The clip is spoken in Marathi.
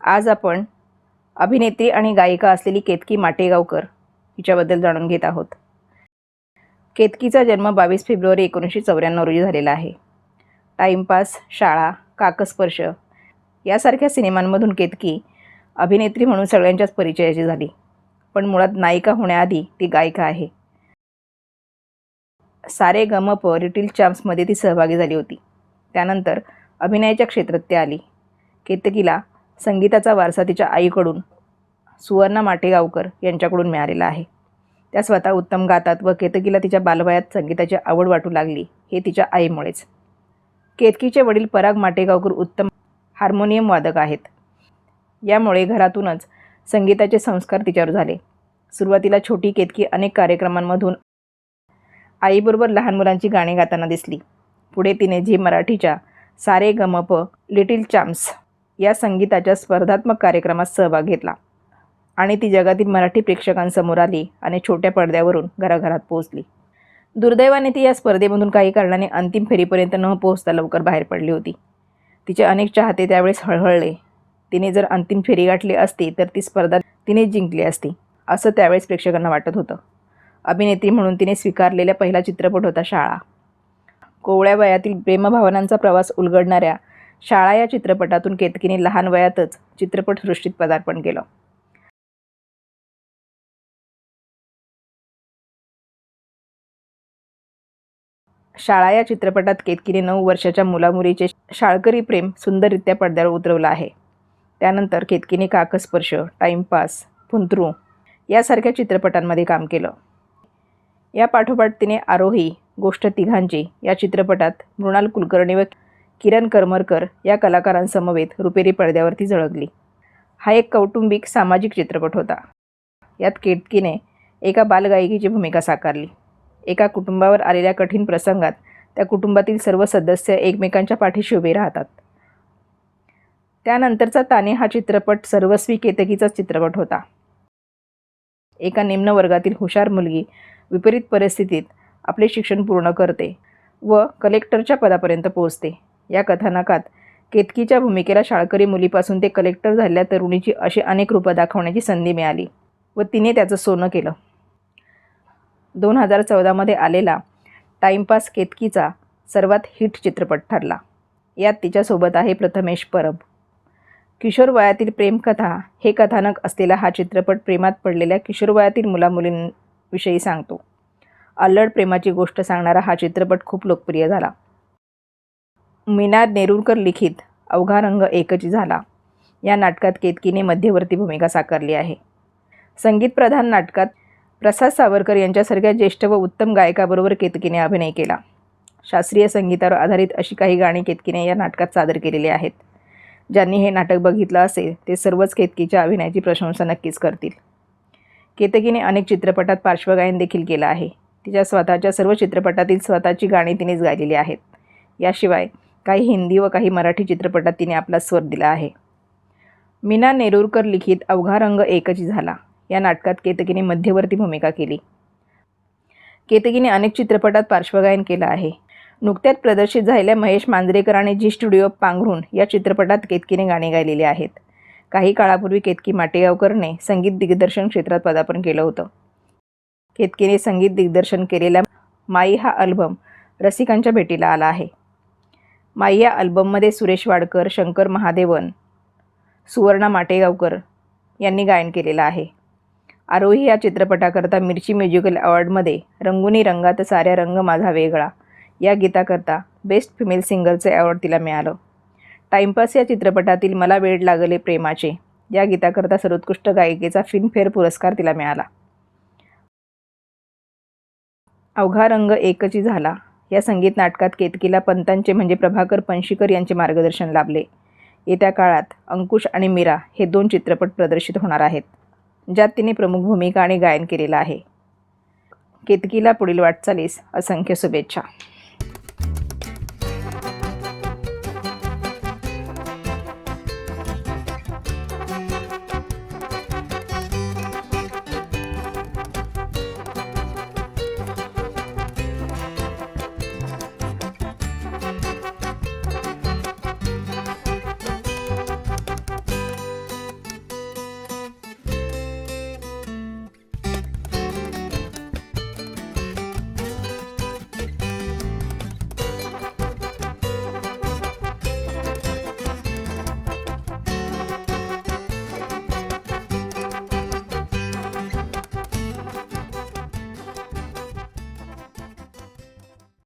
आज आपण अभिनेत्री आणि गायिका असलेली केतकी माटेगावकर हिच्याबद्दल जाणून घेत आहोत. केतकीचा जन्म बावीस फेब्रुवारी एकोणीसशे चौऱ्याण्णव रोजी झालेला आहे. टाईमपास शाळा काकस्पर्श यासारख्या सिनेमांमधून केतकी अभिनेत्री म्हणून सगळ्यांच्याच परिचयाची झाली पण मुळात नायिका होण्याआधी ती गायिका आहे. सारे गमप प लिटिल चॅम्प्समध्ये ती सहभागी झाली होती. त्यानंतर अभिनयाच्या क्षेत्रात ती आली. केतकीला संगीताचा वारसा तिच्या आईकडून सुवर्णा माटेगावकर यांच्याकडून मिळालेला आहे. त्या स्वतः उत्तम गातात व केतकीला तिच्या बालवयात संगीताची आवड वाटू लागली हे तिच्या आईमुळेच. केतकीचे वडील पराग माटेगावकर उत्तम हार्मोनियम वादक आहेत. यामुळे घरातूनच संगीताचे संस्कार तिच्यावर झाले. सुरुवातीला छोटी केतकी अनेक कार्यक्रमांमधून आईबरोबर लहान मुलांची गाणी गाताना दिसली. पुढे तिने झी मराठीच्या सारे गमप लिटिल चॅम्प्स या संगीताच्या स्पर्धात्मक कार्यक्रमात सहभाग घेतला. आणि ती जगातील मराठी प्रेक्षकांसमोर आली आणि छोट्या पडद्यावरून घराघरात पोहोचली. दुर्दैवाने ती या स्पर्धेमधून काही कारणाने अंतिम फेरीपर्यंत न पोहोचता लवकर बाहेर पडली होती. तिचे अनेक चाहते त्यावेळेस हळहळले. तिने जर अंतिम फेरी गाठली असती तर ती स्पर्धा तिने जिंकली असती असं त्यावेळेस प्रेक्षकांना वाटत होतं. अभिनेत्री म्हणून तिने स्वीकारलेला पहिला चित्रपट होता शाळा. कोवळ्या वयातील प्रेमभावनांचा प्रवास उलगडणाऱ्या शाळा या चित्रपटातून केतकीने लहान वयातच चित्रपटसृष्टीत पदार्पण केलं. शाळा या चित्रपटात केतकीने नऊ वर्षाच्या मुलामुलीचे शाळकरी प्रेम सुंदररित्या पडद्यावर उतरवलं आहे. त्यानंतर केतकीने काकस्पर्श टाईमपास फुंतरू यासारख्या चित्रपटांमध्ये काम केलं. या पाठोपाठ तिने आरोही गोष्ट तिघांची या चित्रपटात मृणाल कुलकर्णी व किरण करमरकर या कलाकारांसमवेत रुपेरी पडद्यावरती झळकली. हा एक कौटुंबिक सामाजिक चित्रपट होता. यात केतकीने एका बालगायिकेची भूमिका साकारली. एका कुटुंबावर आलेल्या कठीण प्रसंगात त्या कुटुंबातील सर्व सदस्य एकमेकांच्या पाठीशी उभे राहतात. त्यानंतरचा ताने हा चित्रपट सर्वस्वी केतकीचाच चित्रपट होता. एका निम्न वर्गातील हुशार मुलगी विपरीत परिस्थितीत आपले शिक्षण पूर्ण करते व कलेक्टरच्या पदापर्यंत पोहोचते. या कथानकात. केतकीच्या भूमिकेला शाळकरी मुलीपासून ते कलेक्टर झालेल्या तरुणीची अशी अनेक रूपं दाखवण्याची संधी मिळाली व तिने त्याचं सोनं केलं. दोन हजार चौदामध्ये आलेला टाईमपास केतकीचा सर्वात हिट चित्रपट ठरला. यात तिच्यासोबत आहे प्रथमेश परब. किशोर वयातील प्रेमकथा हे कथानक असलेला हा चित्रपट प्रेमात पडलेल्या किशोर वयातील मुलामुलींविषयी सांगतो. अल्लड प्रेमाची गोष्ट सांगणारा हा चित्रपट खूप लोकप्रिय झाला. मीना नेरुरकर लिखित अवघा रंग एकच झाला. या नाटकात केतकीने मध्यवर्ती भूमिका साकारली आहे. संगीतप्रधान नाटकात प्रसाद सावरकर यांच्यासारख्या ज्येष्ठ व उत्तम गायकाबरोबर केतकीने अभिनय केला. शास्त्रीय संगीतावर आधारित अशी काही गाणी केतकीने या नाटकात सादर केलेली आहेत. ज्यांनी हे नाटक बघितलं असेल ते सर्वच केतकीच्या अभिनयाची प्रशंसा नक्कीच करतील. केतकीने अनेक चित्रपटात पार्श्वगायन देखील केलं आहे. तिच्या स्वतःच्या सर्व चित्रपटातील स्वतःची गाणी तिनेच गायलेली आहेत. याशिवाय काही हिंदी व काही मराठी चित्रपटात तिने आपला स्वर दिला आहे. मीना नेरूरकर लिखित अवघा रंग एकच झाला. या नाटकात केतकीने मध्यवर्ती भूमिका केली. केतकीने अनेक चित्रपटात पार्श्वगायन केलं आहे. नुकत्याच प्रदर्शित झालेल्या महेश मांजरेकर आणि जी स्टुडिओ पांघरून या चित्रपटात केतकीने गाणी गायलेली आहेत. काही काळापूर्वी केतकी माटेगावकरने संगीत दिग्दर्शन क्षेत्रात पदार्पण केलं होतं. केतकीने संगीत दिग्दर्शन केलेला माई हा अल्बम रसिकांच्या भेटीला आला आहे. माई या अल्बममध्ये सुरेश वाडकर शंकर महादेवन सुवर्णा माटेगावकर यांनी गायन केलेलं आहे. आरोही या चित्रपटाकरता मिर्ची म्युझिकल अवॉर्डमध्ये रंगुनी रंगात साऱ्या रंग माझा वेगळा. या गीताकरता बेस्ट फिमेल सिंगरचे अवॉर्ड तिला मिळालं. टाईमपास या चित्रपटातील मला वेळ लागले प्रेमाचे या गीताकरता सर्वोत्कृष्ट गायिकेचा फिल्मफेअर पुरस्कार तिला मिळाला. अवघा रंग एकची झाला. या संगीत नाटकात केतकीला पंतांचे म्हणजे प्रभाकर पंशीकर यांचे मार्गदर्शन लाभले. येत्या काळात अंकुश आणि मीरा हे दोन चित्रपट प्रदर्शित होणार आहेत ज्यात तिने प्रमुख भूमिका आणि गायन केलेलं आहे. केतकीला पुढील वाटचालीस असंख्य शुभेच्छा.